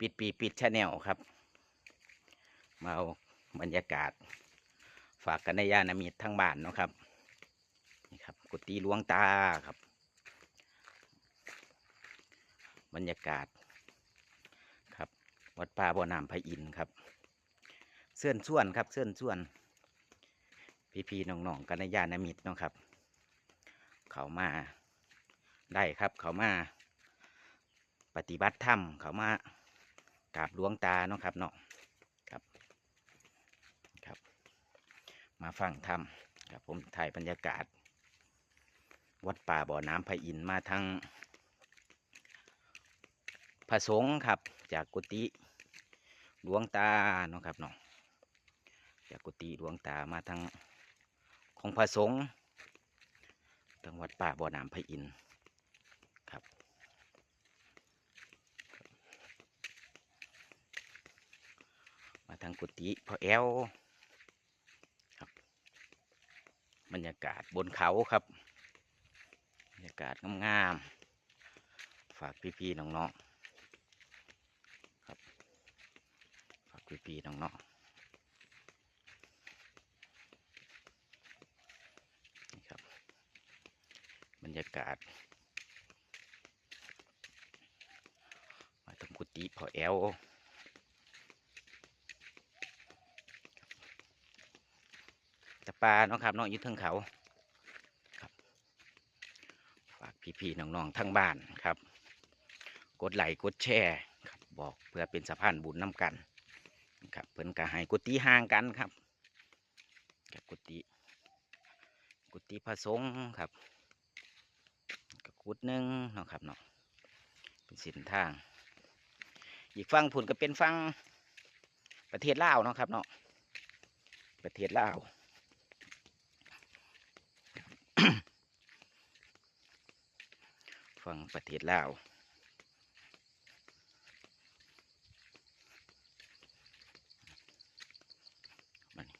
ปิดปีปิดชาแนลครับ มาเอาบรรยากาศ ฝากกันในยานามิตรทั้งบ้านเนาะครับนี่ครับกุฏิหลวงตาครับ บรรยากาศครับ วัดป่าบ่อน้ำพระอินทร์ครับเสื่อนส่วนครับเสื่อนส่วน พี่ๆน้องๆกันในยานามิตรเนาะครับ เขามาได้ครับเขามาปฏิบัติธรรมเขามา กราบหลวงตาเนาะครับเนาะครับครับ มาฟังธรรมครับผมถ่ายบรรยากาศ วัดป่าบ่อน้ำพระอินมาทั้งพระสงฆ์ครับ จากกุฏิหลวงตาเนาะครับเนาะจากกุฏิหลวงตามาทั้งของพระสงฆ์ทั้งวัดป่าบ่อน้ำพระอินทร์ครับ มางกุฏิพ่อแอลครับ บรรยากาศบนเขาครับ บรรยากาศงามๆฝากพี่ๆน้องๆครับ ฝากพี่ๆน้องๆนี่ครับ บรรยากาศ มาทางกุฏิพ่อแอล ตะปลาเนาะครับเน้องอยู่เทิงเขาครับฝากพี่ๆน้องๆทั้งบ้านครับ กดไลค์กดแชร์ครับบอกเพื่อเป็นสะพานบุญน้ำกันครับเพิ่นก็ให้กุฏิห่างกันครับกับกุฏิกุฏิพระสงฆ์ครับกับกุฏหนึ่งเนาะครับเนาะเป็นเส้นทาง อีกฝั่งผุนก็เป็นฝั่งประเทศลาวเนาะครับเนาะประเทศลาว ฝั่งประเทศลาวมานี่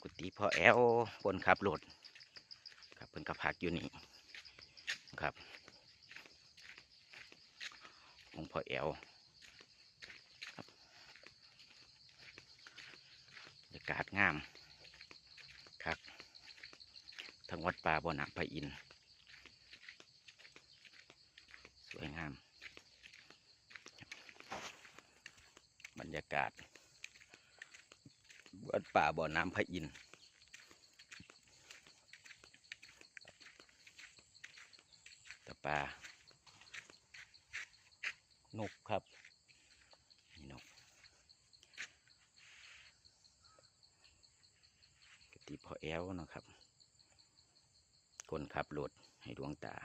กุฏิพ่อแอลคนขับรถครับเพิ่นกับพักอยู่นี่ครับของพ่อแอลครับบรรยากาศงามครับทั้งวัดป่าบ่อน้ำพระอินทร์ สวยงาม บรรยากาศวัดป่าบ่อน้ำพระอินทร์ตะปลานกครับนี่นกกติพ่อแอลนะครับ คนขับรถให้ดวงตา